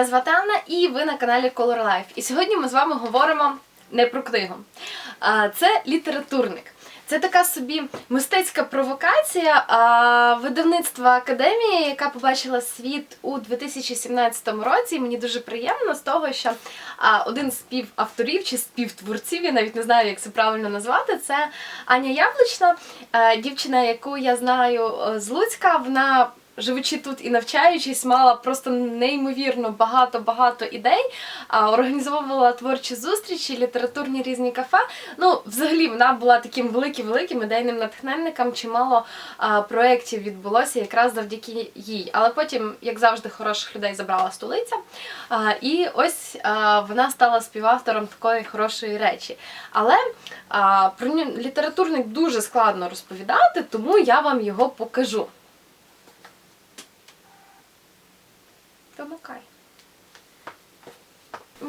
Мене звати Анна і ви на каналі Color Life. І сьогодні ми з вами говоримо не про книгу. Це літературник. Це така собі мистецька провокація видавництва академії, яка побачила світ у 2017 році. І мені дуже приємно з того, що один з співавторів чи співтворців, я навіть не знаю, як це правильно назвати. Це Аня Яблучна, дівчина, яку я знаю е, з Луцька. Вона живучи тут і навчаючись, мала просто неймовірно багато-багато ідей. Організовувала творчі зустрічі, літературні різні кафе. Ну, взагалі, вона була таким великим-великим ідейним натхненником. Чимало проєктів відбулося якраз завдяки їй. Але потім, як завжди, хороших людей забрала столиця. І ось вона стала співавтором такої хорошої речі. Але про літературник дуже складно розповідати, тому я вам його покажу. Помикай.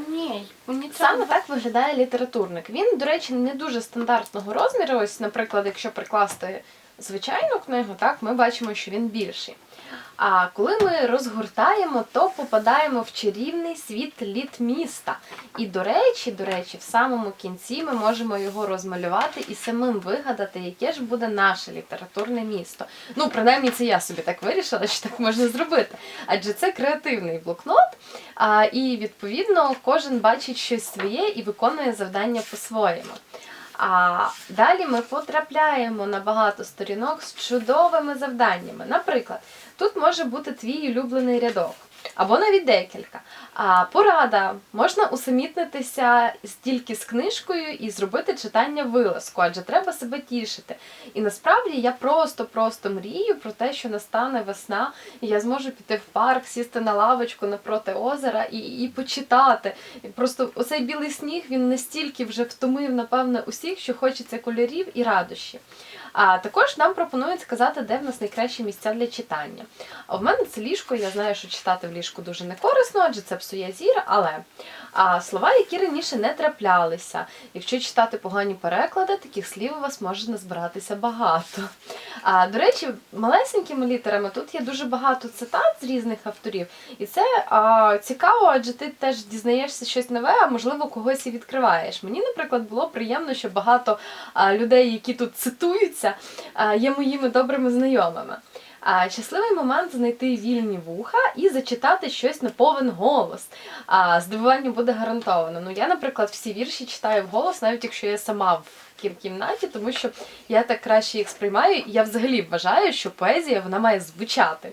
Ні, саме так виглядає літературник. Він, до речі, не дуже стандартного розміру. Ось, наприклад, якщо прикласти звичайну книгу, так, ми бачимо, що він більший. А коли ми розгортаємо, то попадаємо в чарівний світ літміста. І, до речі, до речі, в самому кінці ми можемо його розмалювати і самим вигадати, яке ж буде наше літературне місто. Ну, принаймні, це я собі так вирішила, що так можна зробити. Адже це креативний блокнот, і відповідно кожен бачить щось своє і виконує завдання по-своєму. А далі ми потрапляємо на багато сторінок з чудовими завданнями. Наприклад, тут може бути твій улюблений рядок. Або навіть декілька. А порада можна усамітнитися тільки з книжкою і зробити читання вилазку, адже треба себе тішити. І насправді я просто-просто мрію про те, що настане весна, і я зможу піти в парк, сісти на лавочку напроти озера і, і почитати. І просто оцей білий сніг він настільки вже втомив, напевне, усіх, що хочеться кольорів і радощів. А також нам пропонують сказати, де в нас найкращі місця для читання. А в мене це ліжко, я знаю, що читати в ліжку дуже не корисно, адже це псує зір, але а, слова, які раніше не траплялися. Якщо читати погані переклади, таких слів у вас може назбиратися багато. А, до речі, малесенькими літерами тут є дуже багато цитат з різних авторів, і це а, цікаво, адже ти теж дізнаєшся щось нове, а можливо когось і відкриваєш. Мені, наприклад, було приємно, що багато а, людей, які тут цитуються, а, є моїми добрими знайомими. А, щасливий момент знайти вільні вуха і зачитати щось на повен голос. А, здивування буде гарантовано. Ну, я, наприклад, всі вірші читаю вголос, навіть якщо я сама в кімнаті, тому що я так краще їх сприймаю, і я взагалі вважаю, що поезія вона має звучати.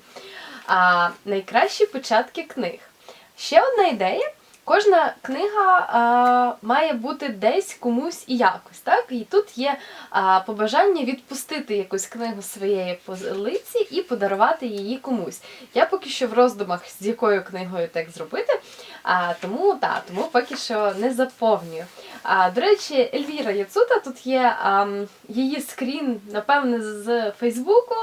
А, найкращі початки книг. Ще одна ідея. Кожна книга а, має бути десь комусь і якось. Так? І тут є а, побажання відпустити якусь книгу своєї полиці і подарувати її комусь. Я поки що в роздумах, з якою книгою так зробити, а, тому, та, тому поки що не заповнюю. А, до речі, Ельвіра Яцута, тут є а, її скрін, напевне, з Фейсбуку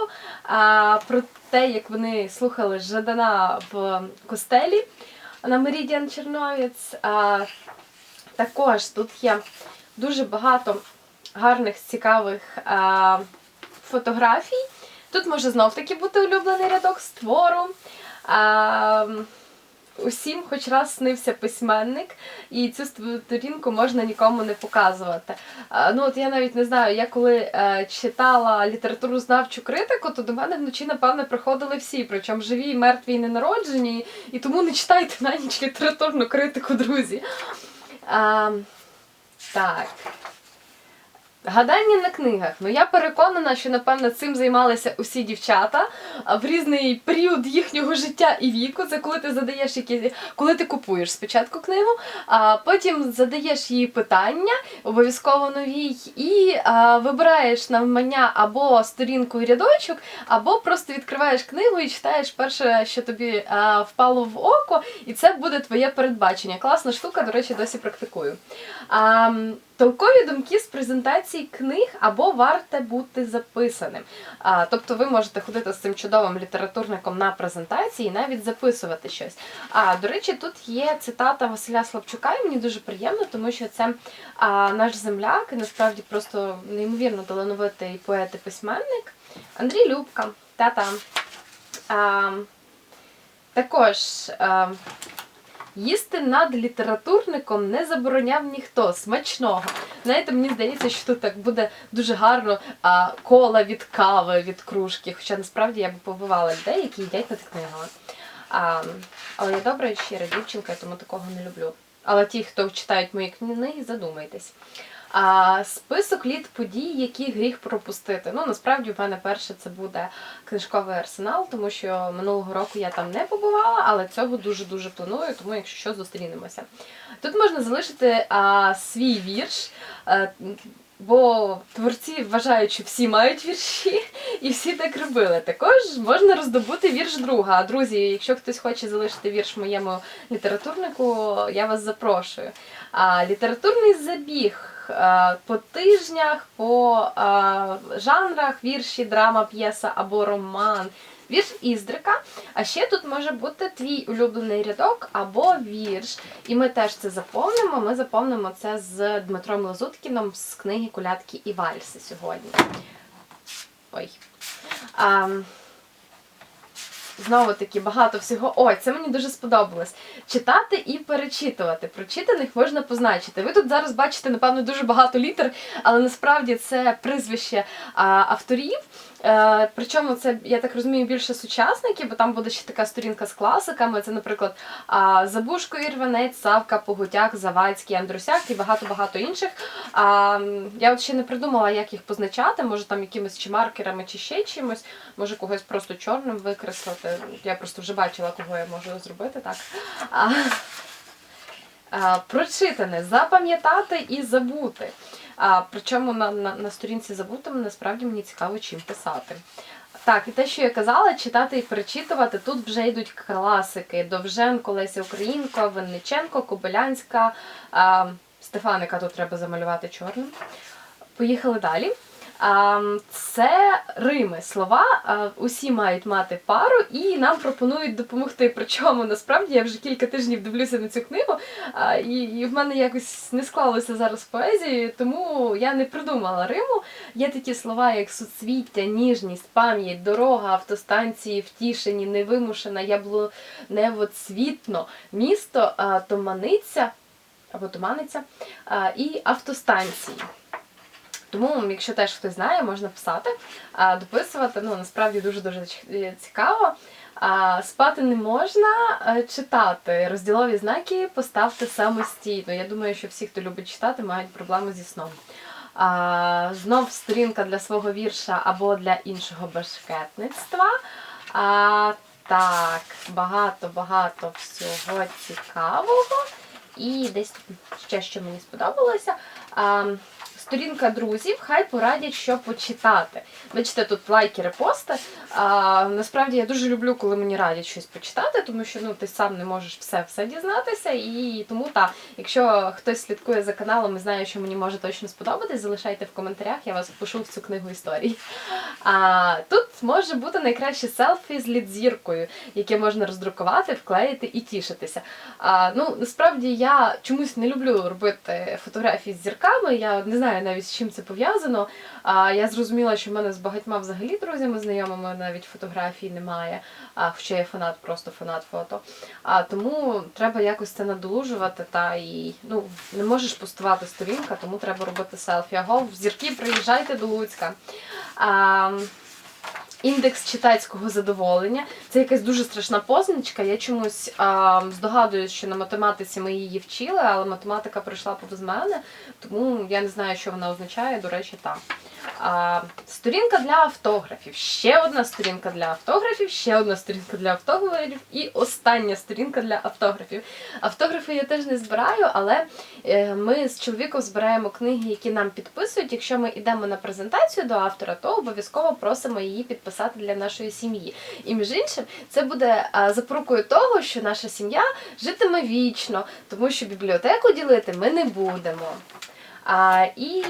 а, про те, як вони слухали Жадана в костелі на Меридіан Черновець. Також тут є дуже багато гарних, цікавих фотографій. Тут може знов таки бути улюблений рядок з твору. Усім хоч раз снився письменник, і цю сторінку можна нікому не показувати. Ну от я навіть не знаю, я коли е, читала літературу знавчу критику, то до мене вночі, напевне, приходили всі, причому живі, мертві, і ненароджені, і тому не читайте на ніч літературну критику, друзі. А, так. Гадання на книгах. Ну я переконана, що напевно цим займалися усі дівчата в різний період їхнього життя і віку. Це коли ти задаєш якісь, коли ти купуєш спочатку книгу, а потім задаєш їй питання, обов'язково нові, і а, вибираєш навмання або сторінку і рядочок, або просто відкриваєш книгу і читаєш перше, що тобі а, впало в око, і це буде твоє передбачення. Класна штука, до речі, досі практикую. А, Толкові думки з презентації книг або варте бути записаним. А, тобто ви можете ходити з цим чудовим літературником на презентації і навіть записувати щось. А до речі, тут є цитата Василя Славчука, і мені дуже приємно, тому що це а, наш земляк, і насправді просто неймовірно талановитий поет і письменник Андрій Любка. Та-та. А, також. А, Їсти над літературником не забороняв ніхто. Смачного. Знаєте, мені здається, що тут так буде дуже гарно а, кола від кави, від кружки. Хоча насправді я б побивала людей, які їдять над книгами. А, але я добра і щира дівчинка, тому такого не люблю. Але ті, хто читають мої книги, задумайтесь. А список літ подій, які гріх пропустити. Ну насправді в мене перше це буде книжковий арсенал, тому що минулого року я там не побувала, але цього дуже дуже планую, тому якщо що, зустрінемося. Тут можна залишити а, свій вірш. А, Бо творці вважають, що всі мають вірші, і всі так робили. Також можна роздобути вірш друга. Друзі, якщо хтось хоче залишити вірш моєму літературнику, я вас запрошую. А, літературний забіг а, по тижнях, по жанрах, вірші, драма, п'єса або роман. Вірш Іздрика, а ще тут може бути твій улюблений рядок або вірш. І ми теж це заповнимо. Ми заповнимо це з Дмитром Лазуткіном з книги Колядки і Вальси сьогодні. Ой. А, Знову таки багато всього. Ой, це мені дуже сподобалось. Читати і перечитувати. Прочитаних можна позначити. Ви тут зараз бачите, напевно, дуже багато літер, але насправді це прізвище авторів. Е, причому це, я так розумію, більше сучасники, бо там буде ще така сторінка з класиками. Це, наприклад, Забушко Ірванець, Савка, Погутяк, Завадський, Андрусяк і багато-багато інших. Я от ще не придумала, як їх позначати, може там якимись чи маркерами, чи ще чимось, може когось просто чорним викреслити. Я просто вже бачила, кого я можу зробити так. Прочитане, запам'ятати і забути. А, причому на, на, на сторінці забутим насправді мені цікаво, чим писати. Так, і те, що я казала, читати і перечитувати, тут вже йдуть класики: Довженко, Леся Українко, Винниченко, Кобилянська, а, Стефаника тут треба замалювати чорним. Поїхали далі. Це Рими, слова. Усі мають мати пару і нам пропонують допомогти. Причому насправді я вже кілька тижнів дивлюся на цю книгу, і, в мене якось не склалося зараз з поезією, тому я не придумала Риму. Є такі слова, як суцвіття, ніжність, пам'ять, дорога, автостанції, втішені, невимушена, яблуневоцвітно, місто, а, томаниця або туманиця і автостанції. Тому, якщо теж хтось знає, можна писати, дописувати. Ну, насправді дуже-дуже цікаво. А, спати не можна е, читати. Розділові знаки поставте самостійно. Я думаю, що всі, хто любить читати, мають проблеми зі сном. А, знов сторінка для свого вірша або для іншого башкетництва. А, так, багато-багато всього цікавого. І десь ще що мені сподобалося. А, сторінка друзів, хай порадять, що почитати. Бачите, тут лайки, репости. А, насправді я дуже люблю, коли мені радять щось почитати, тому що ну, ти сам не можеш все-все дізнатися. І тому так, якщо хтось слідкує за каналом і знає, що мені може точно сподобатись, залишайте в коментарях, я вас впишу в цю книгу історій. А, тут може бути найкраще селфі з лідзіркою, яке можна роздрукувати, вклеїти і тішитися. А, ну, насправді я чомусь не люблю робити фотографії з зірками. Я не знаю навіть з чим це пов'язано. А я зрозуміла, що в мене з багатьма взагалі друзями, знайомими навіть фотографій немає. А хоча я фанат, просто фанат фото. А тому треба якось це надолужувати. Та і ну не можеш постувати сторінка, тому треба робити селфі. Аго, зірки, приїжджайте до Луцька. А, Індекс читацького задоволення. Це якась дуже страшна позначка. Я чомусь а, здогадуюсь, що на математиці ми її вчили, але математика прийшла повз мене, тому я не знаю, що вона означає. До речі, так. А, сторінка для автографів. Ще одна сторінка для автографів, ще одна сторінка для автографів і остання сторінка для автографів. Автографи я теж не збираю, але е, ми з чоловіком збираємо книги, які нам підписують. Якщо ми йдемо на презентацію до автора, то обов'язково просимо її підписати для нашої сім'ї. І між іншим, це буде запорукою того, що наша сім'я житиме вічно, тому що бібліотеку ділити ми не будемо. І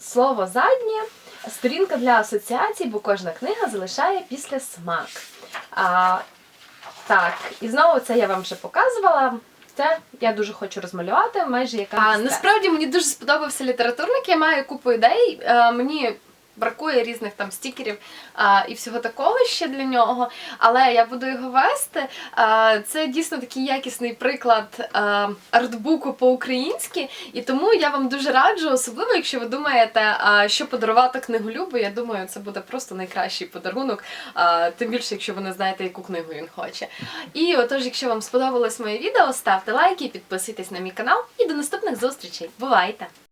слово заднє сторінка для асоціацій, бо кожна книга залишає після смак. Так, і знову це я вам вже показувала. Це я дуже хочу розмалювати, майже яка А, насправді мені дуже сподобався літературник, я маю купу ідей. Е, мені бракує різних там стікерів а, і всього такого ще для нього. Але я буду його вести. А, це дійсно такий якісний приклад а, артбуку по-українськи, і тому я вам дуже раджу, особливо якщо ви думаєте, а, що подарувати книголюбу. Я думаю, це буде просто найкращий подарунок, а, тим більше, якщо ви не знаєте, яку книгу він хоче. І отож, якщо вам сподобалось моє відео, ставте лайки, підписуйтесь на мій канал і до наступних зустрічей. Бувайте!